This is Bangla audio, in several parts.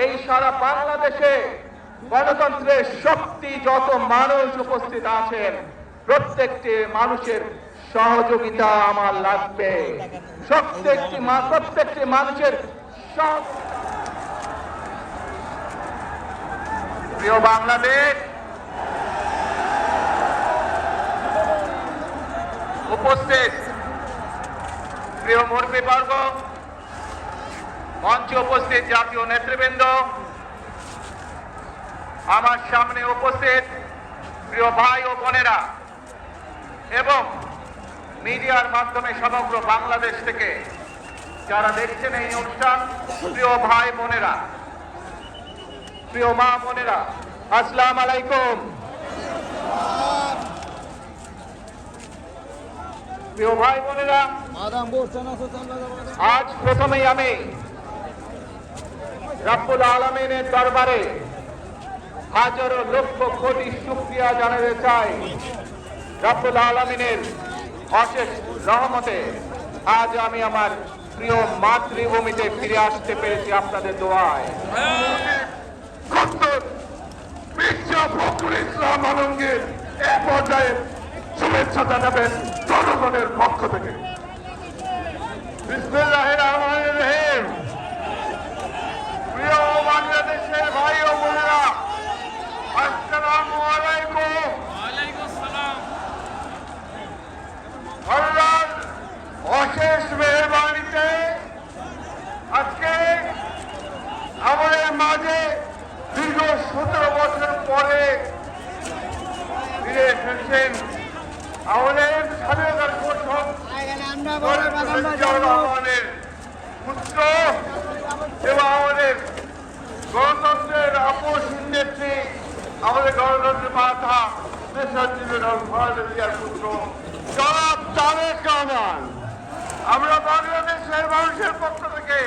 এই সারা বাংলাদেশে গণতন্ত্রের শক্তি যত মানুষ উপস্থিত আছেন, প্রত্যেকটি মানুষের সহযোগিতা আমার লাগবে। প্রত্যেকটি প্রত্যেকটি মানুষের প্রিয় বাংলাদেশ, উপস্থিত প্রিয় মুরব্বীবর্গ মঞ্চে উপস্থিত জাতীয় নেতৃবৃন্দ আমার সামনে উপস্থিত প্রিয় ভাই ও বোনেরা এবং মিডিয়ার মাধ্যমে সমগ্র বাংলাদেশ থেকে যারা দেখছেন এই অনুষ্ঠান প্রিয় ভাই বোনেরা প্রিয় মা বোনেরা আসসালাম আলাইকুম। প্রিয় ভাই বোনেরা আজ প্রথমেই আমি রাব্বুল আলমিনের দরবারে হাজারো লক্ষ কোটি শুক্রিয়া জানাতে চাই। রাব্বুল আলমিনের অশেষ রহমতে আজ আমি আমার প্রিয় মাতৃভূমিতে ফিরে আসতে পেরেছি আপনাদের দোয়ায়। মির্জা ফখরুল ইসলাম আলমগীর এ পর্যায়ে শুভেচ্ছা জানাবেন জনগণের পক্ষ থেকে। বিসমিল্লাহির রহমানির রহিম প্রিয় বাংলাদেশের ভাই ও বোনেরা আসসালামু আল্লাহর অশেষ মেহরবানিতে আজকে আমাদের মাঝে দীর্ঘ সতেরো বছর পরে ফিরে এসেছেন আমাদের স্বাধীনতার ঘোষক জিয়াউর রহমানের পুত্র এবং আমাদের গণতন্ত্রের আপোষ নেত্রী আমাদের রহমান, আমরা বাংলাদেশের মানুষের পক্ষ থেকে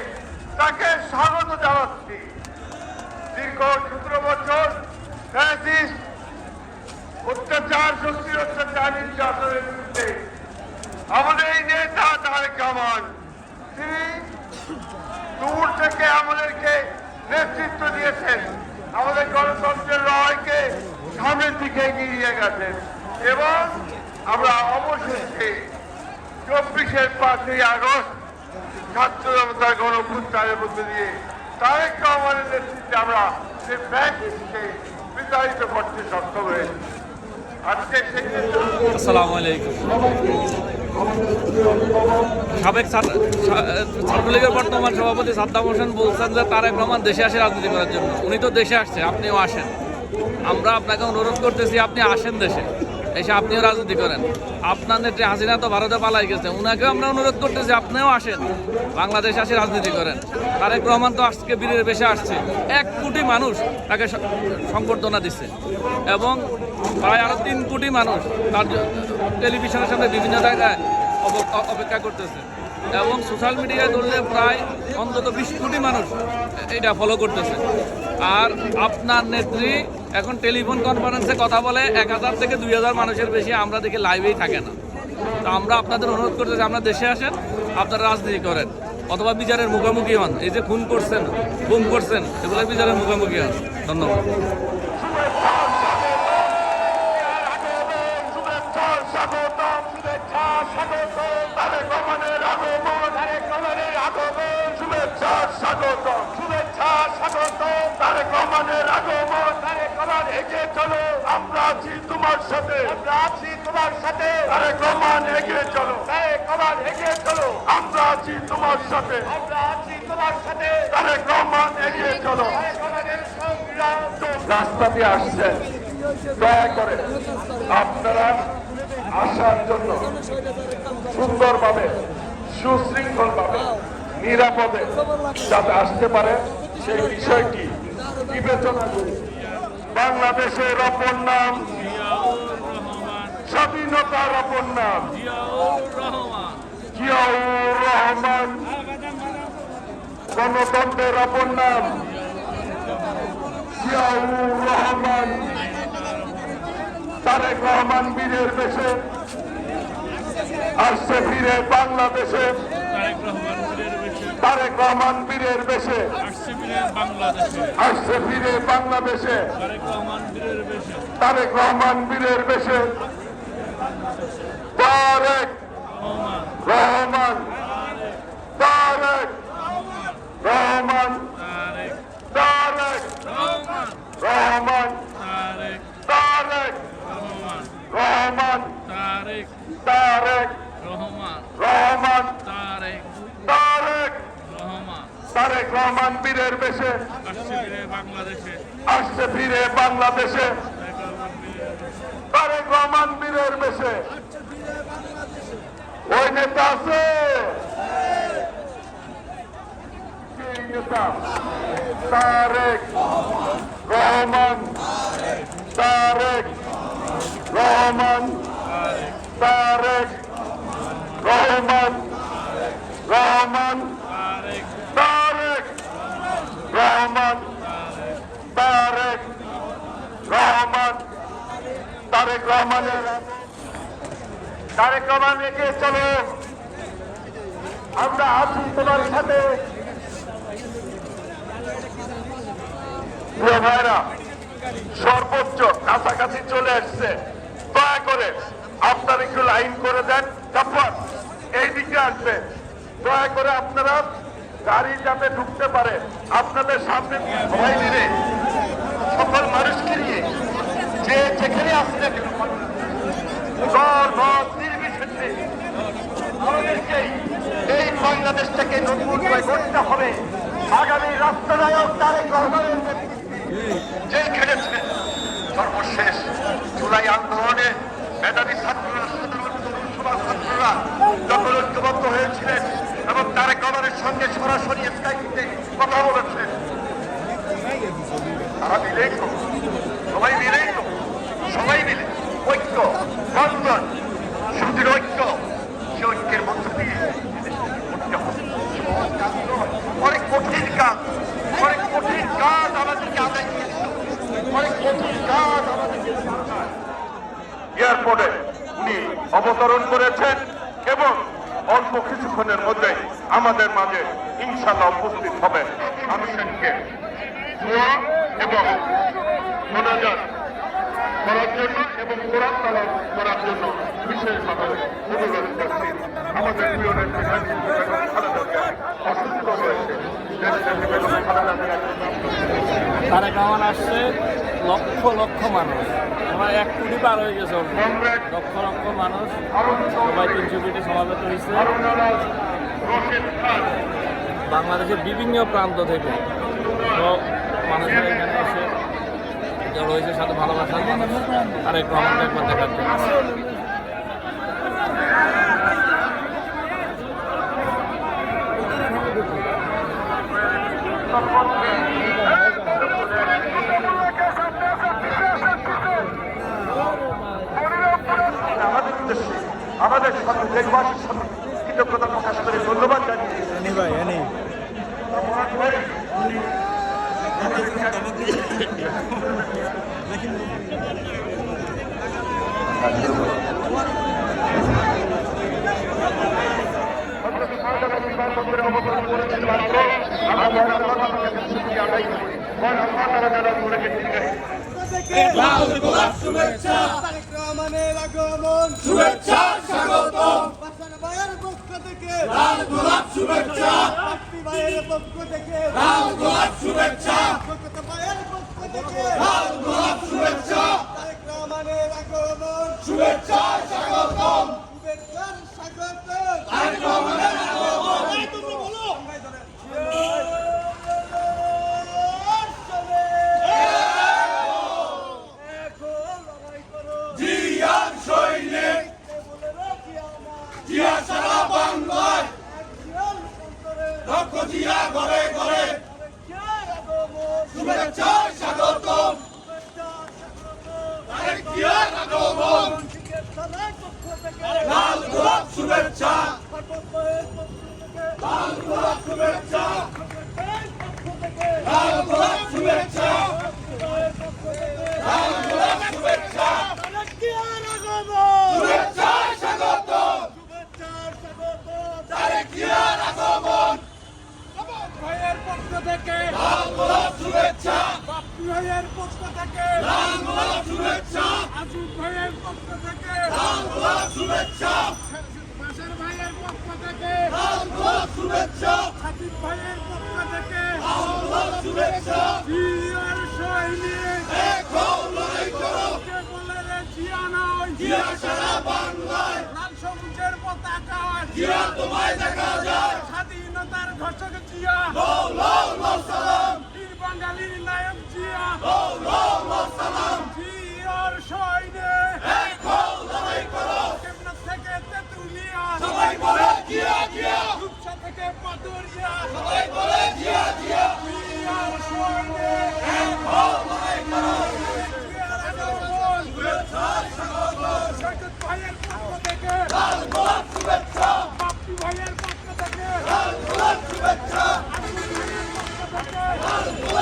তাকে স্বাগত জানাচ্ছি। দীর্ঘ সতেরো বছর অত্যাচার শক্তির অত্যাচার নির্যাতনের বিরুদ্ধে আমাদের এই নেতা তারেক রহমান, তিনি দূর থেকে আমাদেরকে নেতৃত্ব দিয়েছেন। আমাদের গণতন্ত্রের লড়াইকে সামনের দিকে এগিয়ে গেছেন এবং আমরা অবশেষে চব্বিশের পাঁচই আগস্ট ছাত্র জনতার গণপুত্রের মধ্যে দিয়ে তারেক রহমানের নেতৃত্বে আমরা সে ব্যাংককে বিতাড়িত করতে সক্ষম হয়েছি। আলাইকুম। সাবেক বর্তমান সভাপতি সাদ্দাম হোসেন বলছেন যে তারেক রহমান দেশে আসে রাজনীতি করার জন্য। উনি তো দেশে আসছে, আপনিও আসেন। আমরা আপনাকে অনুরোধ করতেছি, আপনি আসেন দেশে। এসে আপনিও রাজনীতি করেন। আপনার নেত্রী হাসিনা তো ভারতে পালাই গেছে, উনাকেও আমরা অনুরোধ করতেছি, আপনিও আসেন। বাংলাদেশে আসে রাজনীতি করেন। তারেক রহমান তো আজকে বীরের বেশে আসছে। এক কোটি মানুষ তাকে সংবর্ধনা দিচ্ছে। এবং প্রায় আরও তিন কোটি মানুষ তার টেলিভিশনের সামনে বিভিন্ন জায়গায় অপেক্ষা করতেছে। এবং সোশ্যাল মিডিয়ায় ধরলে প্রায় অন্তত বিশ কোটি মানুষ এটা ফলো করতেছে। আর আপনার নেত্রী এখন টেলিফোন কনফারেন্সে কথা বলে এক হাজার থেকে দুই হাজার মানুষের বেশি আমরা দেখি লাইভেই থাকে না। তো আমরা আপনাদের অনুরোধ করতেছি আমরা দেশে আসেন, আপনারা রাজনীতি করেন, অথবা বিচারের মুখোমুখি হন। এই যে খুন করছেন, গুম করছেন এগুলো বিচারের মুখোমুখি হন। ধন্যবাদ। আমরা আছি তোমার সাথে। আমরা আছি তোমার সাথে। তারেক রহমান এগিয়ে চলো। রহমান এগিয়ে চলো। আমরা আছি তোমার সাথে। আমরা আছি তোমার সাথে। তারেক রহমান এগিয়ে চলো। রাস্তা দিয়ে আসছেন দয়া করে আপনারা আসার জন্য সুন্দরভাবে সুশৃঙ্খলভাবে নিরাপদে যাতে আসতে পারে সেই বিষয়টি বিবেচনা করি বাংলাদেশের অপর নাম স্বাধীনতার অপর নাম জিয়াউর রহমান। গণতন্ত্রের অপর নাম জিয়াউর রহমান। তারেক রহমান বীরের দেশে আসছে ফিরে বাংলাদেশে তারেক রহমান বীরের বেশে তারেক রহমান বীরের বেশে আসছে বীরের বাংলাদেশে আসছে ফিরে বাংলাদেশে তারেক রহমান বীরের বেশে তারেক রহমান বীরের বেশে তারেক রহমান রহমান তারেক রহমান তারেক তারেক রহমান রহমান তারেক তারেক রহমান রহমান তারেক তারেক রহমান রহমান তারেক তারেক রহমান তারেক রহমান বীরের বেশে আসছে বীরের বাংলাদেশে আসছে ফিরে বাংলাদেশে তারেক রহমান বীরের বেশে তারেক রহমান বীরের বেশে ওই নেতা আছে সেই নেতা তারেক রহমান তারেক রহমান তারেক রহমান রহমান তারেক তারেক রহমান তারেক রহমান তারেক রহমানের রহমান এগিয়ে চলো। আমরা আছি তোমার সাথে। ভাইরা সর্বোচ্চ কাছাকাছি চলে আসছে দয়া করে আপনারা একটু লাইন করে দেন, তারপর এই দিকে আসবে। দয়া করে আপনারা গাড়ি যাতে ঢুকতে পারে, আপনাদের সামনে সবাই মিলে সকল মানুষকে নিয়ে যে যেখানে মত নির্বিশেষে আমাদেরকে এই বাংলাদেশটাকে নতুন করে গড়তে হবে। আগামী রাষ্ট্রনায়ক তারেক জেল খেটেছেন সর্বশেষ জুলাই আন্দোলনে মেধাবী ছাত্ররা, সাধারণ তরুণ সমাজ ছাত্ররা যখন ঐক্যবদ্ধ হয়েছিলেন এবং তারেক রহমানের সঙ্গে সরাসরি স্কাইপিতে কথা বলেছেন তারা মিলেই সবাই মিলেই সবাই মিলে ঐক্য বন্ধন সুদৃঢ় ঐক্য সে ঐক্যের মধ্য দিয়ে করতে হবে। সহজ কাজ নয়। অনেক কঠিন কাজ অনেক কঠিন কাজ আমাদেরকে আদায় করতে হবে। অনেক কঠিন কাজ আমাদেরকে করতে হবে। এয়ারপোর্টে উনি অবতরণ করেছেন এবং অল্প কিছুক্ষণের মধ্যে আমাদের মাঝে ইনশাল্লাহ উপস্থিত হবেন মানুষকে দোয়া এবং মোনাজাত করার জন্য এবং কোরআন তালাওয়াত করার জন্য বিশেষভাবে অনুরোধ করছি আমাদের প্রিয় নেত্রী অসুস্থ হয়েছে। তারেক রহমান আসছে লক্ষ লক্ষ মানুষ। আমার এক কোটি পার হয়ে গেছে লক্ষ লক্ষ মানুষ। সবাই তিনশো কোটি সমাবেত হয়েছে। বাংলাদেশের বিভিন্ন প্রান্ত থেকে। সব মানুষের এখানে এসে হয়েছে সাথে ভালোবাসার মানুষ। তারেক রহমানকে একবার দেখার আমাদের সাথে দেশবাসীর সাথে তারেক রহমানের আগমন শুভেচ্ছা স্বাগতম বাসার ভাইয়ের পক্ষ থেকে লাল গোলাপ শুভেচ্ছা ভাইয়ের পক্ষ থেকে লাল গোলাপ শুভেচ্ছা ভাইয়ের পক্ষ থেকে লাল গোলাপ শুভেচ্ছা তারেক রহমানের আগমন শুভেচ্ছা স্বাগতম শুভেচ্ছা স্বাগতম তারেক রহমানের থেকে লাল গোলাপ শুভেচ্ছা। বাপ্পি ভাইয়ের পক্ষ থেকে লাল গোলাপ শুভেচ্ছা। আসুক ভাইয়ের পক্ষ থেকে লাল গোলাপ শুভেচ্ছা। বাসার ভাইয়ের পক্ষ থেকে লাল গোলাপ শুভেচ্ছা। হাবিব ভাইয়ের পক্ষ থেকে লাল গোলাপ শুভেচ্ছা। জিয়ার সৈনিক দেখো লড়াই করো। কে বলে রে জিয়া নয় জিয়া সারা পতাকা জিয়া তোমায় দেখা যায় স্বাধীনতার ঘোষক জিয়া। লও লও লও সালাম। বীর বাঙালির নায়ক জিয়া। লও লও লও সালাম জিয়ার সৈনিক দেখো লড়াই করো কেমন থেকে তেতুলিয়া সবাই বলে জিয়া জিয়া রূপসা থেকে পাতুরিয়া সবাই বলে জিয়া জিয়া জিয়ার সৈনিক দেখো লড়াই করো জিয়ার আগমন শুভেচ্ছা স্বাগতম সৈকত ভাইয়ের পক্ষ থেকে লাল গোলাপ শুভেচ্ছা বাপ্পি ভাইয়ের পক্ষ থেকে লাল গোলাপ শুভেচ্ছা লাল গোলাপ শুভেচ্ছা মাহমুদ ভাইয়ের পক্ষ থেকে লাল গোলাপ শুভেচ্ছা সৈকত ভাইয়ের পক্ষ থেকে আসবে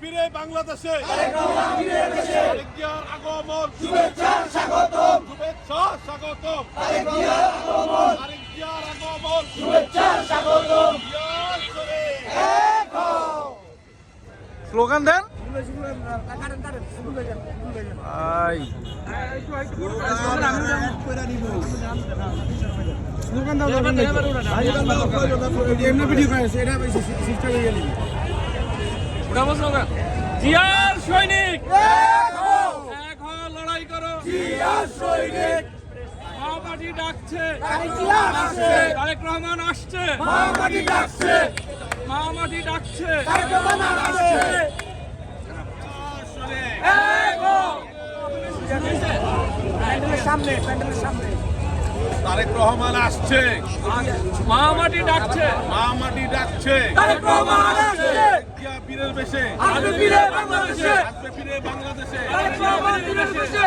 ফিরে বাংলাদেশে আগমন শুভেচ্ছা স্বাগতম শুভেচ্ছা স্বাগতম আগমন শুভেচ্ছা স্বাগতম স্লোগান দেন হয়ে জিয়ার সৈনিক। এক হ লড়াই করো। জিয়ার সৈনিক। মাওবাদী ডাকছে। তারেক জিয়া আসছে। তারেক রহমান আসছে। মহামারী ডাকছে। মাওবাদী ডাকছে। তারেক রহমান আসছে। সামনে সামনে তারেক রহমান আসছে মাওবাদী ডাকছে। মা মাটি ডাকছে। তারেক রহমান আসছে। পীরের বেশে। আসবে ফিরে বাংলাদেশে। আসবে ফিরে বাংলাদেশে। তারেক রহমান ফিরে এসেছে